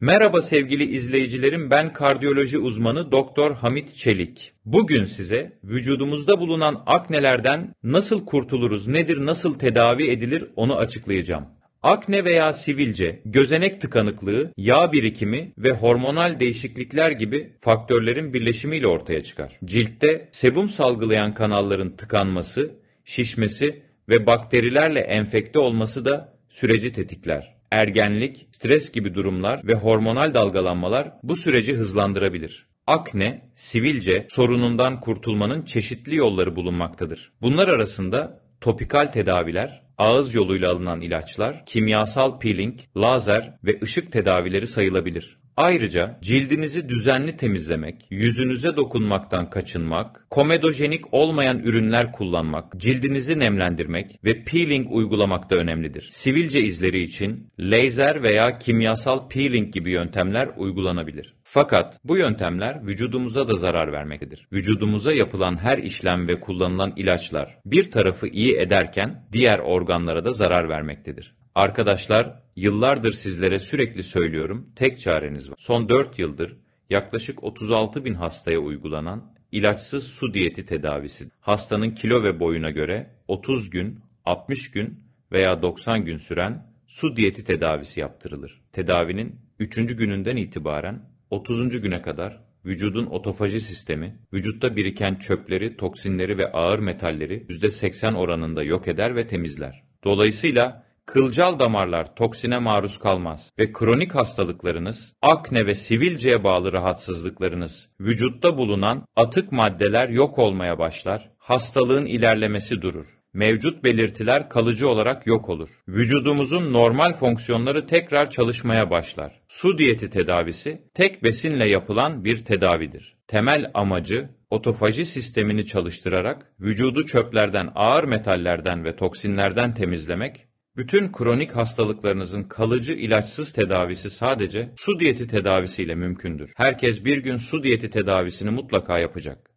Merhaba sevgili izleyicilerim ben kardiyoloji uzmanı Doktor Hamit Çelik. Bugün size vücudumuzda bulunan aknelerden nasıl kurtuluruz, nedir, nasıl tedavi edilir onu açıklayacağım. Akne veya sivilce, gözenek tıkanıklığı, yağ birikimi ve hormonal değişiklikler gibi faktörlerin birleşimiyle ortaya çıkar. Ciltte sebum salgılayan kanalların tıkanması, şişmesi ve bakterilerle enfekte olması da süreci tetikler. Ergenlik, stres gibi durumlar ve hormonal dalgalanmalar bu süreci hızlandırabilir. Akne, sivilce sorunundan kurtulmanın çeşitli yolları bulunmaktadır. Bunlar arasında topikal tedaviler, ağız yoluyla alınan ilaçlar, kimyasal peeling, lazer ve ışık tedavileri sayılabilir. Ayrıca cildinizi düzenli temizlemek, yüzünüze dokunmaktan kaçınmak, komedojenik olmayan ürünler kullanmak, cildinizi nemlendirmek ve peeling uygulamak da önemlidir. Sivilce izleri için lazer veya kimyasal peeling gibi yöntemler uygulanabilir. Fakat bu yöntemler vücudumuza da zarar vermektedir. Vücudumuza yapılan her işlem ve kullanılan ilaçlar bir tarafı iyi ederken diğer organlara da zarar vermektedir. Arkadaşlar, yıllardır sizlere sürekli söylüyorum, tek çareniz var. Son 4 yıldır yaklaşık 36 bin hastaya uygulanan ilaçsız su diyeti tedavisi. Hastanın kilo ve boyuna göre 30 gün, 60 gün veya 90 gün süren su diyeti tedavisi yaptırılır. Tedavinin 3. gününden itibaren 30. güne kadar vücudun otofaji sistemi, vücutta biriken çöpleri, toksinleri ve ağır metalleri %80 oranında yok eder ve temizler. Dolayısıyla Kılcal damarlar toksine maruz kalmaz ve kronik hastalıklarınız, akne ve sivilceye bağlı rahatsızlıklarınız, vücutta bulunan atık maddeler yok olmaya başlar, hastalığın ilerlemesi durur. Mevcut belirtiler kalıcı olarak yok olur. Vücudumuzun normal fonksiyonları tekrar çalışmaya başlar. Su diyeti tedavisi tek besinle yapılan bir tedavidir. Temel amacı otofaji sistemini çalıştırarak vücudu çöplerden, ağır metallerden ve toksinlerden temizlemek bütün kronik hastalıklarınızın kalıcı ilaçsız tedavisi sadece su diyeti tedavisiyle mümkündür. Herkes bir gün su diyeti tedavisini mutlaka yapacak.